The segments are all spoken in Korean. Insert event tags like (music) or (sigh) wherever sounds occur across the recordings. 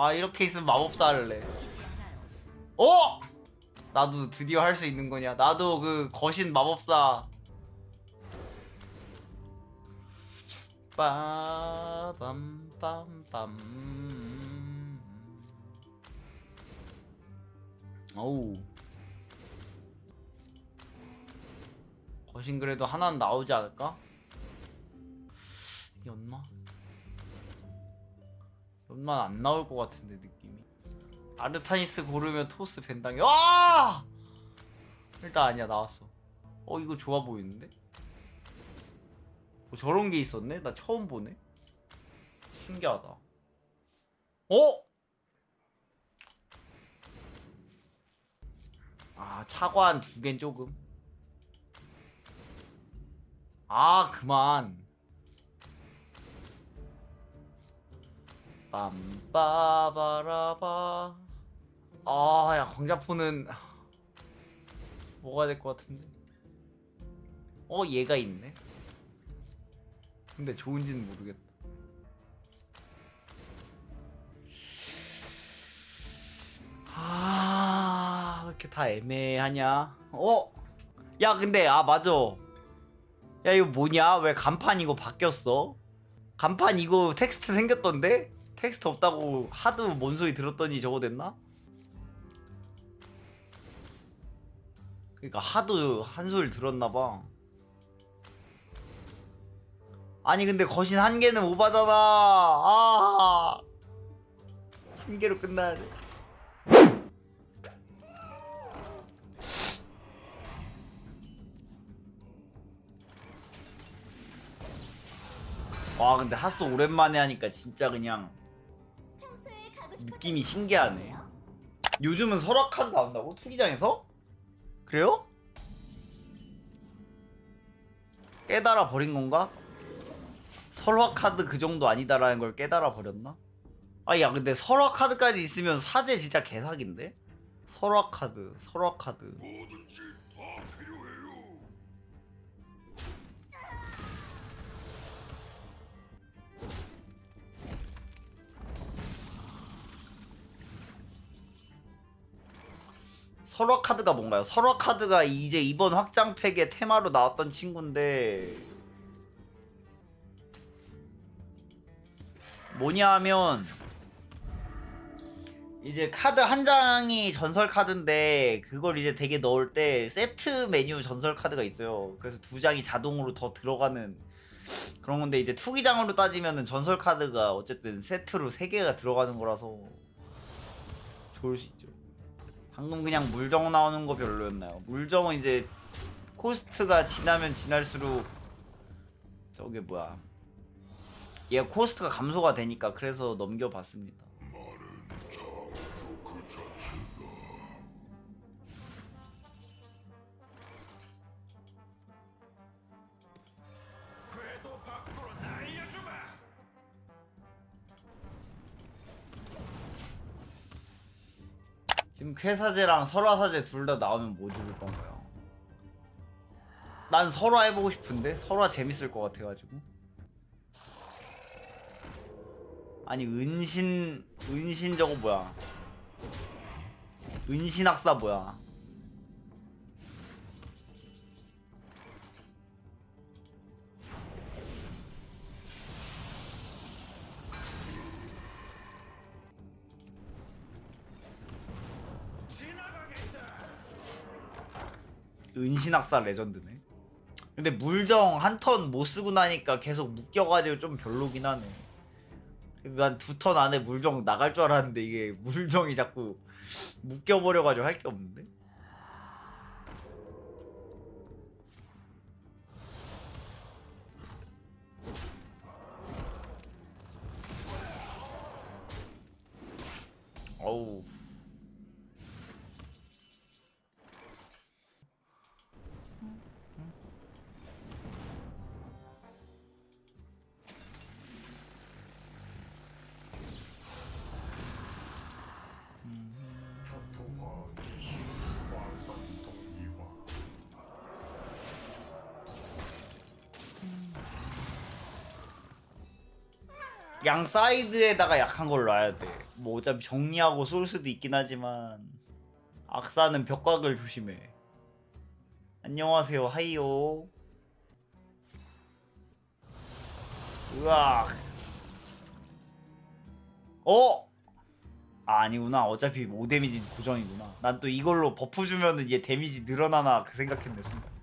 아 이렇게 있으면 마법사 할래 어! 나도 드디어 할 수 있는 거냐 나도 그 거신 마법사 빠밤빰빰 어우 거신 그래도 하나는 나오지 않을까? 연마? 연마 안 나올 것 같은데 느낌이 아르타니스 고르면 토스 벤당이 와! 일단 아니야 나왔어 어 이거 좋아 보이는데? 어, 저런 게 있었네? 나 처음 보네 신기하다 어? 아 차관 두 갠 조금 아 그만 빰빠바라바 아야 광자포는 (laughs) 뭐가 될 것 같은데 어 얘가 있네 근데 좋은지는 모르겠다 아, 왜 이렇게 다 애매하냐? 어? 야, 근데, 아, 맞아. 야, 이거 뭐냐? 왜 간판 이거 바뀌었어? 간판 이거 텍스트 생겼던데? 텍스트 없다고 하도 뭔 소리 들었더니 저거 됐나? 그니까 하도 한 소리 들었나봐. 아니, 근데 거신 한 개는 오바잖아. 아. 한 개로 끝나야 돼. 와 근데 하스 오랜만에 하니까 진짜 그냥 느낌이 신기하네. 요즘은 설악카드 나온다고? 투기장에서? 그래요? 깨달아 버린 건가? 설화 카드 그 정도 아니다라는 걸 깨달아 버렸나? 아 야 근데 설화 카드까지 있으면 사제 진짜 개사기인데? 설화 카드 설화 카드 뭐든지 설화 카드가 뭔가요? 설화 카드가 이제 이번 확장팩의 테마로 나왔던 친구인데 뭐냐 하면 이제 카드 한 장이 전설 카드인데 그걸 이제 되게 넣을 때 세트 메뉴 전설 카드가 있어요. 그래서 두 장이 자동으로 더 들어가는 그런 건데 이제 투기장으로 따지면은 전설 카드가 어쨌든 세트로 세 개가 들어가는 거라서 좋을 수 있죠. 방금 그냥 물정 나오는 거 별로였나요? 물정은 이제 코스트가 지나면 지날수록 저게 뭐야 얘 코스트가 감소가 되니까 그래서 넘겨봤습니다. 지금 쾌사제랑 설화사제 둘 다 나오면 뭐 죽을 건가요? 난 설화 해보고 싶은데? 설화 재밌을 것 같아가지고. 아니 은신 은신 저거 뭐야? 은신학사 뭐야 은신학사 레전드네. 근데 물정 한 턴 못 쓰고 나니까 계속 묶여가지고 좀 별로긴 하네. 난 두 턴 안에 물정 나갈 줄 알았는데 이게 물정이 자꾸 묶여버려가지고 할 게 없는데? 어우 양 사이드에다가 약한 걸 놔야 돼. 뭐 어차피 정리하고 쏠 수도 있긴 하지만 악사는 벽각을 조심해. 안녕하세요, 하이요. 으악. 어? 아, 아니구나. 어차피 5 데미지 고정이구나. 난 또 이걸로 버프 주면은 얘 데미지 늘어나나 그 생각했네 순간.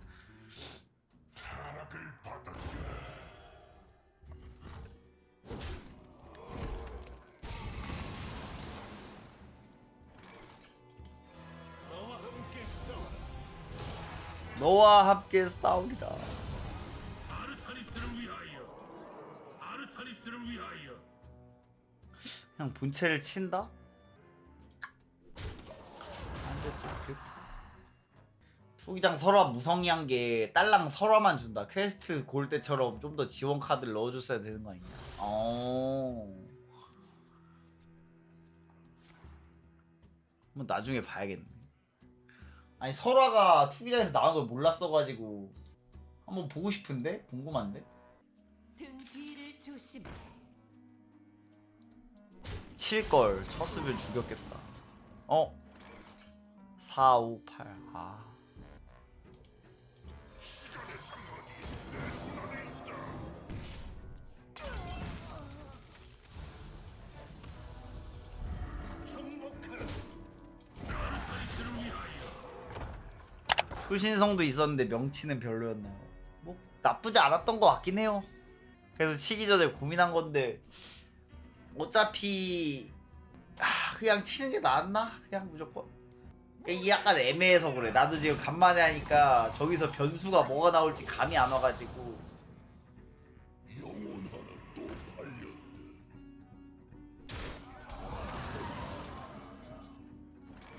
너와 함께 싸우리라. 위하여. 그냥 본체를 친다? 투기장 설화 무성의한 게 딸랑 설화만 준다. 퀘스트 골 때처럼 좀 더 지원 카드를 넣어줬어야 되는 거 아니냐? 어. 한번 나중에 봐야겠네. 아니 설화가 투기장에서 나온 걸 몰랐어가지고 한번 보고 싶은데 궁금한데. 등 뒤를 조심해. 칠걸 쳤으면 죽였겠다. 어? 4, 5, 8. 아. 초신성도 있었는데 명치는 별로였나요? 뭐 나쁘지 않았던 것 같긴 해요. 그래서 치기 전에 고민한 건데 어차피 아, 그냥 치는 게 낫나? 그냥 무조건. 이게 약간 애매해서 그래. 나도 지금 간만에 하니까 저기서 변수가 뭐가 나올지 감이 안 와가지고. 영혼 하나 또 팔렸네.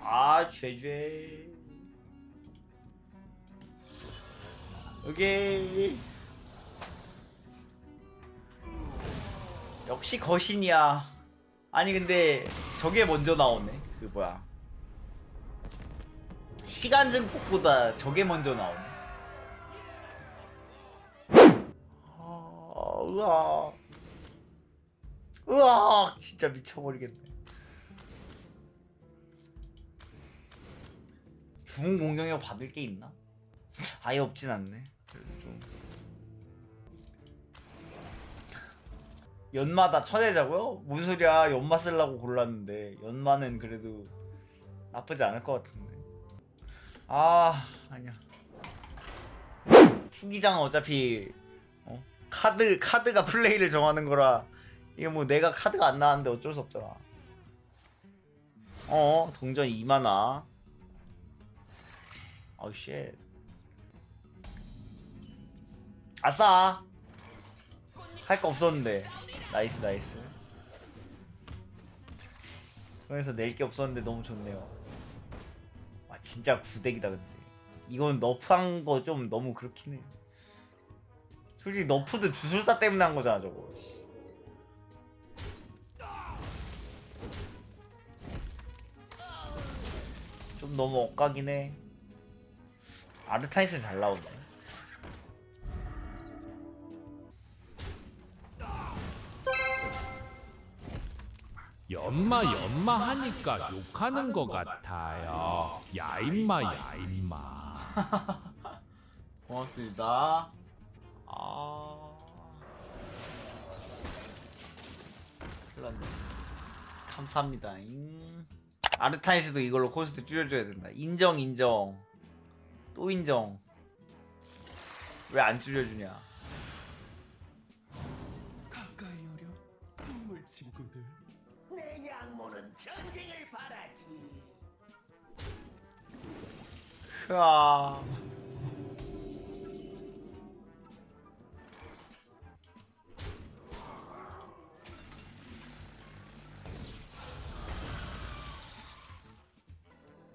아 죄죄. 오케이. 역시 거신이야. 아니 근데 저게 먼저 나오네. 그 뭐야. 시간 증폭보다 저게 먼저 나오네. 아, 으아. 으아, 진짜 미쳐버리겠네. 주문 공격력 받을 게 있나? (laughs) 아예 없진 않네. 좀. 연마다 쳐내자고요? 뭔 소리야? 연마 쓰려고 골랐는데 연마는 그래도 나쁘지 않을 것 같은데. 아 아니야. 투기장은 어차피 어? 카드 카드가 플레이를 정하는 거라 이게 뭐 내가 카드가 안 나왔는데 어쩔 수 없잖아. 어 동전 2만화. 어우 쉣. 아싸. 할 거 없었는데. 나이스 나이스. 손에서 낼 게 없었는데 너무 좋네요. 와 진짜 구대기다 근데. 이건 너프한 거 좀 너무 그렇긴 해. 솔직히 너프도 주술사 때문에 한 거잖아 저거. 씨. 좀 너무 엇가긴 해. 아르타이스는 잘 나오네. 연마 연마 하니까 욕하는 것 같아요. 야 임마 야 임마. (laughs) 고맙습니다. 아. 큰일 났네. 감사합니다. 잉. 아르타이스도 이걸로 코스트 줄여줘야 된다. 인정, 인정. 또 인정. 왜 안 줄여주냐? 전쟁을 바라지. 흐아.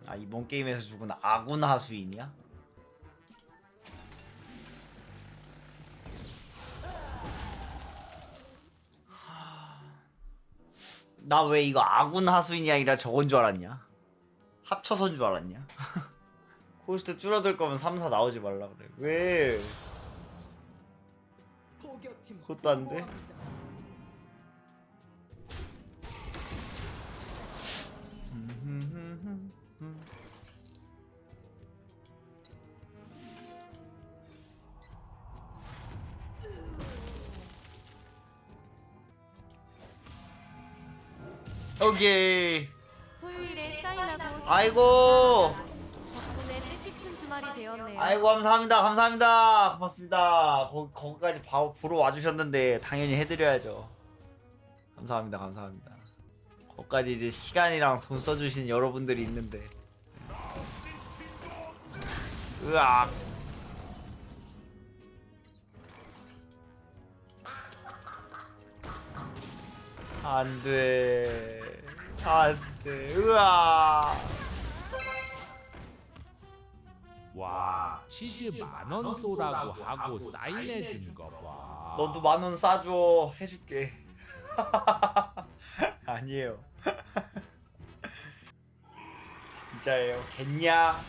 아 이번 게임에서 죽은 아군 하수인이야? 나 왜 이거 아군 하수인이 아니라 저건 줄 알았냐? 합쳐선 줄 알았냐? (laughs) 코스트 줄어들 거면 3, 4 나오지 말라 그래. 왜? 그것도 안 돼? 오케이. 토요일에 사인하고 아이고. 덕분에 뜻깊은 주말이 되었네요. 아이고 감사합니다. 감사합니다. 고맙습니다. 거, 거기까지 봐, 보러 와주셨는데 당연히 해드려야죠. 감사합니다. 감사합니다. 거기까지 이제 시간이랑 돈 써주신 여러분들이 있는데. 으악. 안돼 안돼 으악 와 치즈 만원 쏘라고 하고 사인해 준 거 봐. 너도 만 원 싸줘. 해줄게. (laughs) 아니에요. (laughs) 진짜예요. 겠냐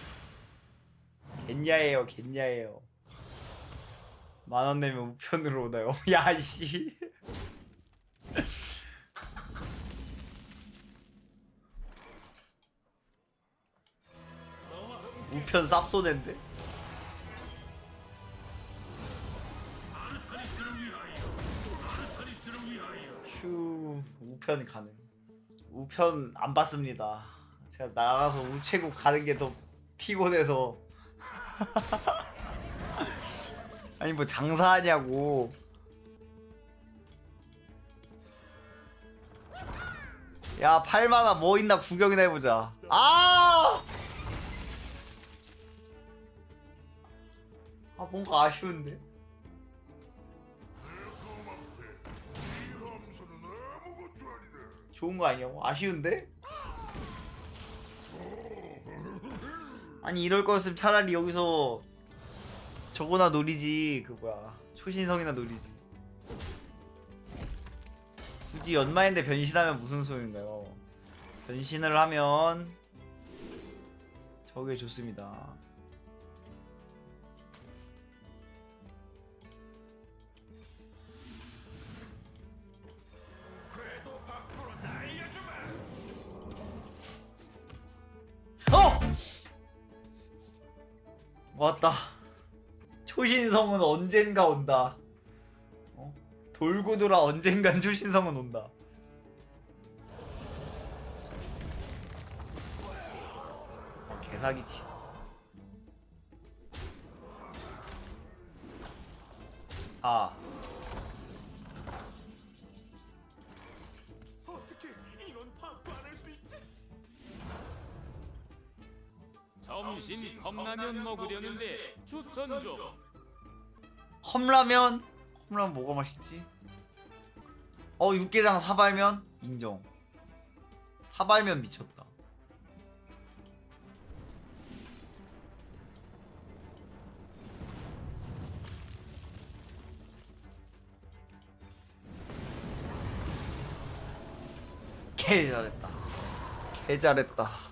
겠냐예요 겠냐예요. 만 원 내면 우편으로 오나요? (laughs) 야이씨 우편 쌉소낸데. 휴 우편 가능 우편 안 받습니다. 제가 나가서 우체국 가는 게 더 피곤해서. (laughs) 아니 뭐 장사하냐고. 야 팔만화 뭐 있나 구경이나 해보자. 아! 뭔가 아쉬운데. 좋은 거 아니냐고? 아쉬운데? 아니 이럴 거였으면 차라리 여기서 저거나 노리지 그 뭐야 초신성이나 노리지 굳이 연마인데 변신하면 무슨 소용인가요? 변신을 하면 저게 좋습니다 왔다. 초신성은 언젠가 온다. 어? 돌고 돌아 언젠간 초신성은 온다. 어, 개사기치. 아, 점심 컵라면 먹으려는데 추천 좀. 컵라면? 컵라면 뭐가 맛있지? 어, 육개장 사발면? 인정. 사발면 미쳤다. 개 잘했다. 개 잘했다.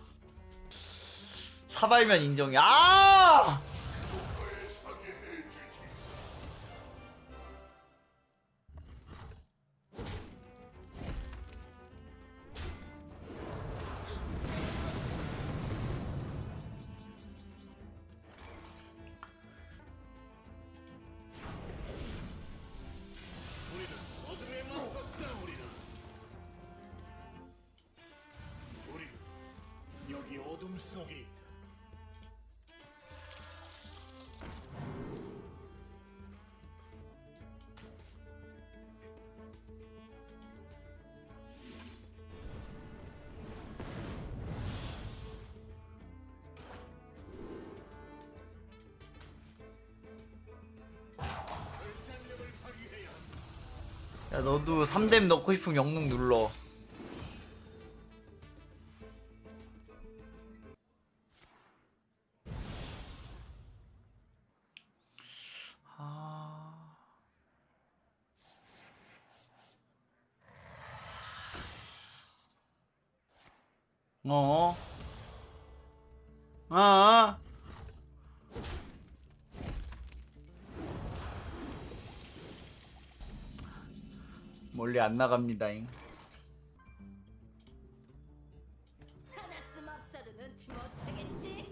사발면 인정이. 아! 여기 어둠 속에 있다. 너도 3뎀 넣고 싶으면 영능 눌러 안 나갑니다잉. 하나쯤 앞서는 못 차겠지?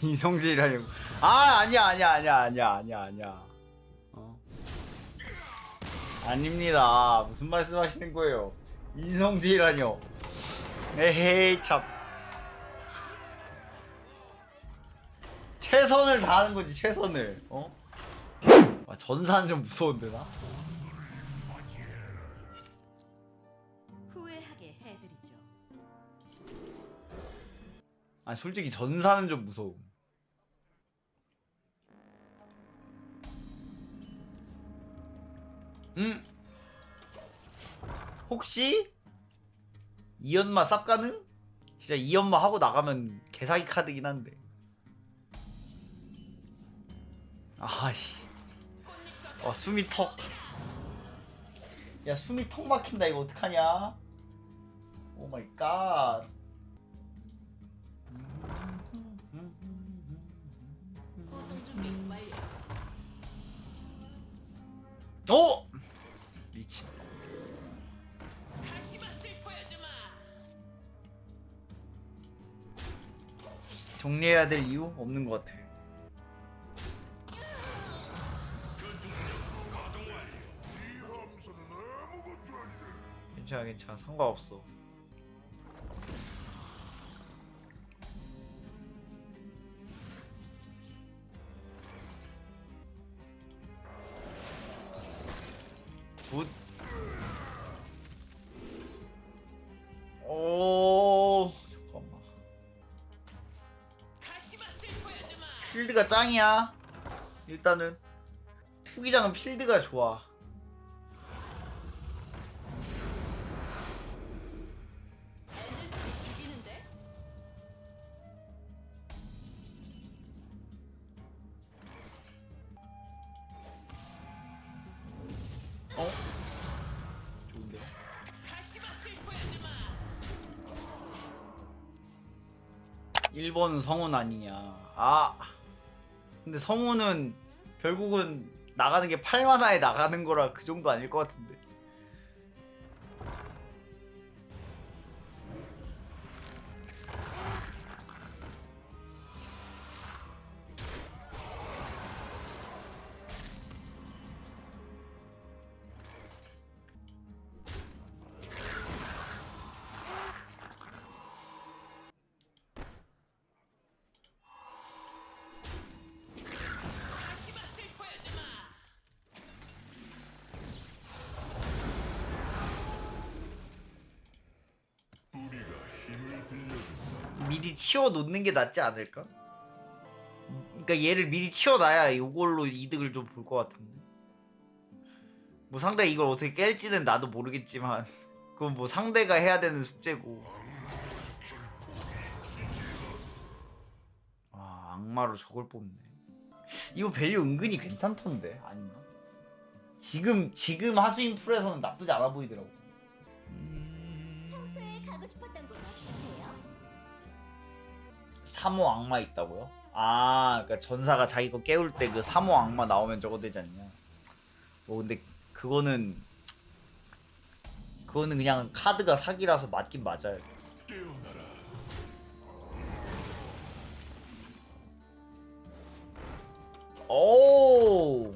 이성질하려고 아 아니야 아니야 아니야 아니야 아니야 아니야 어 아닙니다 무슨 말씀하시는 거예요 인성질하뇨 에헤이 참 최선을 다하는 거지 최선을 어 아, 전사는 좀 무서운데 나 후회하게 해드리죠. 아 솔직히 전사는 좀 무서움. 음? 혹시 이 연마 쌉 가능? 진짜 이 연마 하고 나가면 개사기 카드긴 한데. 아씨. 어 숨이 턱. 야 숨이 턱 막힌다 이거 어떡하냐? 오 마이 갓. 오! 정리해야 될 이유 없는 것 같아. 괜찮아, 괜찮아, 상관없어. 짱이야. 일단은 투기장은 필드가 좋아. 어? 일본 성운 아니냐. 아. 근데 성운은 결국은 나가는 게 8만화에 나가는 거라 그 정도 아닐 것 같은데. 미리 치워 놓는 게 낫지 않을까? 그러니까 얘를 미리 치워 놔야 이걸로 이득을 좀 볼 것 같은데. 뭐 상대가 이걸 어떻게 깰지는 나도 모르겠지만 (laughs) 그건 뭐 상대가 해야 되는 숙제고. 아 악마로 저걸 뽑네. 이거 밸류 은근히 괜찮던데 아닌가? 지금 지금 하수인 풀에서는 나쁘지 않아 보이더라고. 음... 평소에 가고 싶었던 곳? 3호 악마 있다고요? 아, 그러니까 전사가 자기 거 깨울 때 그 3호 악마 나오면 저거 되지 않냐? 뭐 근데 그거는 그거는 그냥 카드가 사기라서 맞긴 맞아요. 오,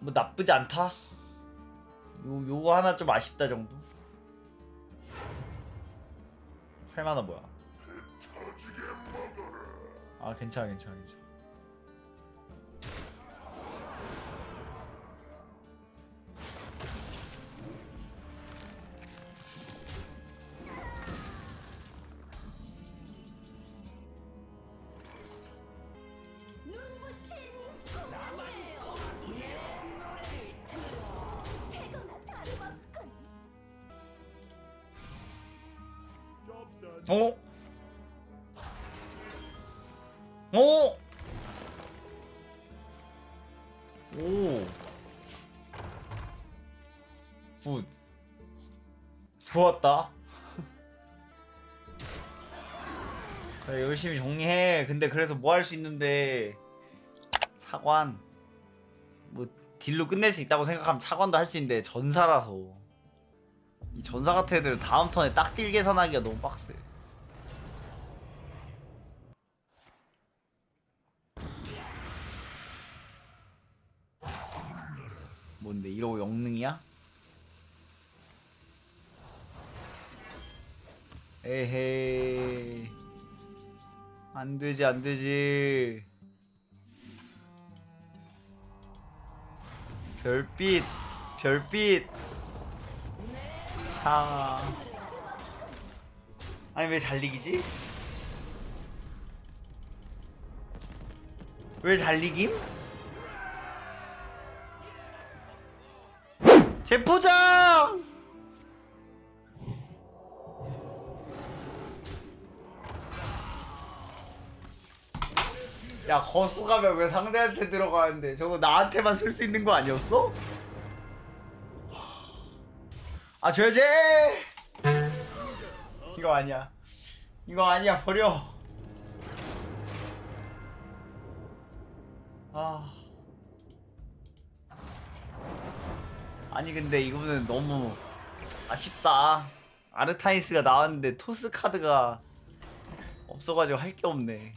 뭐 나쁘지 않다. 요 요거 하나 좀 아쉽다 정도. 할 만한 뭐야? (laughs) 터지게 먹어라. 아 괜찮아 괜찮아 괜찮아. 굿. 좋았다. (laughs) 그래 열심히 정리해 근데 그래서 뭐 할 수 있는데 차관 뭐 딜로 끝낼 수 있다고 생각하면 차관도 할 수 있는데 전사라서 이 전사 같은 애들은 다음 턴에 딱 딜 계산하기가 너무 빡세 뭔데 이러고 영능이야? 에헤이 안 되지 안 되지 별빛 별빛 아 아니 왜 잘리기지? 왜 잘리김? 제포장! 야 거수 가면 왜 상대한테 들어가는데? 저거 나한테만 쓸 수 있는 거 아니었어? 아 줘야지 이거 아니야. 이거 아니야 버려. 아. 아니 근데 이거는 너무 아쉽다. 아르타이스가 나왔는데 토스 카드가 없어가지고 할 게 없네